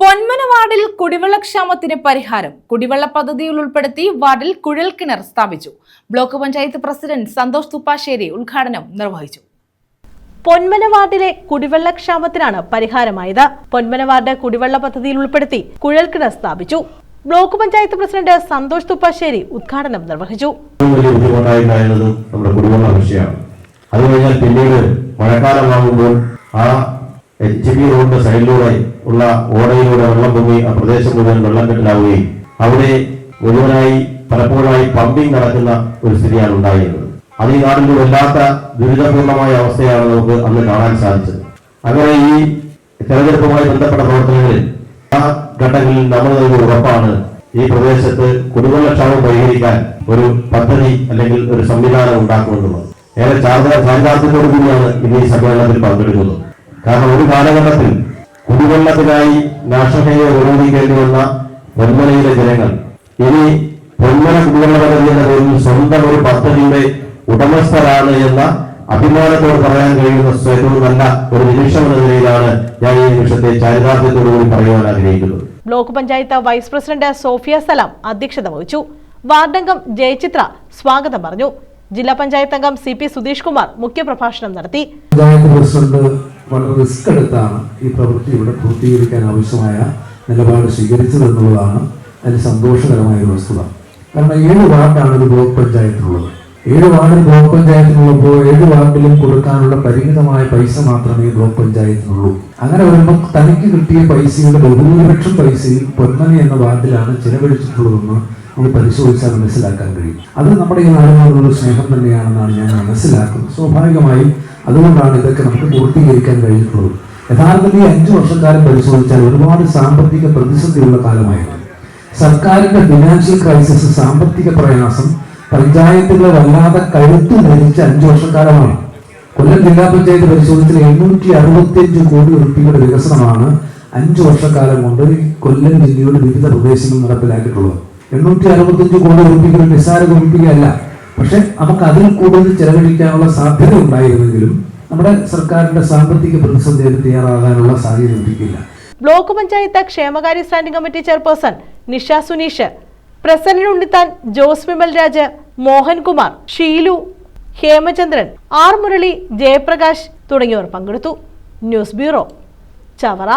പൊന്മന വാർഡിൽ കുടിവെള്ളക്ഷാമത്തിന് പരിഹാരം. കുടിവെള്ള പദ്ധതിയിൽ ഉൾപ്പെടുത്തി വാർഡിൽ കുഴൽ കിണർ സ്ഥാപിച്ചു. ബ്ലോക്ക് പഞ്ചായത്ത് പ്രസിഡന്റ് സന്തോഷ് തുപ്പാശ്ശേരി ഉദ്ഘാടനം നിർവഹിച്ചു. പൊന്മന വാർഡിലെ കുടിവെള്ളക്ഷാമത്തിനാണ് പരിഹാരമായത്. പൊന്മന വാർഡ് കുടിവെള്ള പദ്ധതിയിൽ ഉൾപ്പെടുത്തി കുഴൽ കിണർ സ്ഥാപിച്ചു. ബ്ലോക്ക് പഞ്ചായത്ത് പ്രസിഡന്റ് സന്തോഷ് തുപ്പാശ്ശേരി ഉദ്ഘാടനം നിർവഹിച്ചു. പിന്നീട് മഴക്കാലമാകുമ്പോൾ ആ എച്ച് ബി റോഡിന്റെ സൈഡിലൂടെ ഉള്ള ഓടയിലൂടെ വെള്ളം പൊങ്ങി ആ പ്രദേശം മുഴുവൻ വെള്ളം കെട്ടിലാവുകയും അവിടെ മുഴുവനായി പലപ്പോഴായി പമ്പിംഗ് നടക്കുന്ന ഒരു സ്ഥിതിയാണ് ഉണ്ടായിരുന്നത്. അത് ഈ നാടിന്റെ വല്ലാത്ത ദുരിതപൂർണമായ അവസ്ഥയാണ് നമുക്ക് അന്ന് കാണാൻ സാധിച്ചത്. അങ്ങനെ ഈ തെരഞ്ഞെടുപ്പുമായി ബന്ധപ്പെട്ട പ്രവർത്തനങ്ങളിൽ ആ ഘട്ടങ്ങളിൽ നമ്മൾ നൽകിയ ഉറപ്പാണ് ഈ പ്രദേശത്ത് കുടിവെള്ളക്ഷാമം പരിഹരിക്കാൻ ഒരു പദ്ധതി അല്ലെങ്കിൽ ഒരു സംവിധാനം ഉണ്ടാക്കുമെന്നുള്ളത് ഏറെ ചാർജ ചാരിതാർത്ഥ്യത്തോടു കൂടിയാണ് ഇന്ന് ഈ സമ്മേളനത്തിൽ പങ്കെടുക്കുന്നത്. കാരണം ഒരു കാലഘട്ടത്തിൽ കുടിവെള്ളത്തിനായി നാഷണൽ ഉപയോഗിക്കേണ്ടി വന്ന പൊന്മലയിലെ ജനങ്ങൾ ഇനി പൊന്മല കുടിവെള്ള പദ്ധതി എന്ന പേരിൽ സ്വന്തം ഒരു പദ്ധതിയുടെ ഉടമസ്ഥരാണ് എന്ന അഭിമാനത്തോട് പറയാൻ കഴിയുന്ന ഏറ്റവും നല്ല ഒരു നിമിഷം എന്ന നിലയിലാണ് ഞാൻ ഈ നിമിഷത്തെ ചരിതാർത്ഥ്യത്തോടുകൂടി പറയുവാൻ ആഗ്രഹിക്കുന്നത്. Block panchayat vice president Sophia Salam അധ്യക്ഷത വഹിച്ചു. വാർഡംഗം ജയചിത്ര സ്വാഗതം പറഞ്ഞു. ജില്ലാ പഞ്ചായത്ത് അംഗം സി പി സുധീഷ് കുമാർ മുഖ്യപ്രഭാഷണം നടത്തി. പഞ്ചായത്ത് പ്രസിഡന്റ് വളരെ റിസ്ക് എടുത്താണ് ഈ പ്രവൃത്തി ഇവിടെ പൂർത്തീകരിക്കാൻ ആവശ്യമായ നിലപാട് സ്വീകരിച്ചതെന്നുള്ളതാണ് അതിൽ സന്തോഷകരമായ ഒരു വസ്തുത. കാരണം ഏഴ് വാർഡാണ് ഒരു ബ്ലോക്ക് പഞ്ചായത്തിലുള്ളത്. ഏഴ് വാർഡിൽ ബ്ലോക്ക് പഞ്ചായത്തിനുള്ളപ്പോൾ ഏഴ് വാർഡിലും കൊടുക്കാനുള്ള പരിമിതമായ പൈസ മാത്രമേ ബ്ലോക്ക് പഞ്ചായത്തിനുള്ളൂ. അങ്ങനെ വരുമ്പോൾ തനിക്ക് കിട്ടിയ പൈസയുടെ ബഹുഭൂരിപക്ഷം പൈസയിൽ പൊന്നണി എന്ന വാർഡിലാണ് ചിലവഴിച്ചിട്ടുള്ളതെന്ന് നമ്മൾ പരിശോധിച്ചാൽ മനസ്സിലാക്കാൻ കഴിയും. അത് നമ്മുടെ ഈ നാടിനോടുള്ള സ്നേഹം തന്നെയാണെന്നാണ് ഞാൻ മനസ്സിലാക്കുന്നത്. സ്വാഭാവികമായും അതുകൊണ്ടാണ് ഇതൊക്കെ നമുക്ക് പൂർത്തീകരിക്കാൻ കഴിഞ്ഞിട്ടുള്ളത്. യഥാർത്ഥത്തിൽ ഈ അഞ്ചു വർഷക്കാലം പരിശോധിച്ചാൽ ഒരുപാട് സാമ്പത്തിക പ്രതിസന്ധിയുള്ള കാലമായിരുന്നു. സർക്കാരിന്റെ ഫിനാൻഷ്യൽ ക്രൈസിസ് സാമ്പത്തിക പ്രയാസം പഞ്ചായത്തുകളെ വല്ലാതെ കരുത്ത് ധരിച്ച അഞ്ചു വർഷക്കാലമാണ്. കൊല്ലം ജില്ലാ പഞ്ചായത്ത് പരിശോധിച്ചാൽ എണ്ണൂറ്റി അറുപത്തിയഞ്ച് കോടി റുപ്യയുടെ വികസനമാണ് അഞ്ചു വർഷക്കാലം കൊണ്ട് കൊല്ലം ജില്ലയുടെ വിവിധ പ്രദേശങ്ങളിൽ നടപ്പിലാക്കിയിട്ടുള്ളത്. എണ്ണൂറ്റി അറുപത്തിയഞ്ച് കോടി ഒരു നിസ്സാര ഉറുപ്പികയല്ല പക്ഷെ നമുക്ക് അതിൽ കൂടുതൽ ചെലവഴിക്കാനുള്ള സാധ്യത ഉണ്ടായിരുന്നെങ്കിലും നമ്മുടെ സർക്കാരിന്റെ സാമ്പത്തിക പ്രതിസന്ധിയിൽ തയ്യാറാകാനുള്ള സാഹചര്യം ഒരുക്കില്ല ബ്ലോക്ക് പഞ്ചായത്ത് ക്ഷേമകാര്യ standing committee chairperson Nisha Suneesh Prasannan Unnithan Jose Vimal Raj Mohankumar Sheelu Hemachandran R Murali Jayaprakash തുടങ്ങിയവർ പങ്കെടുത്തു. News bureau Chavara.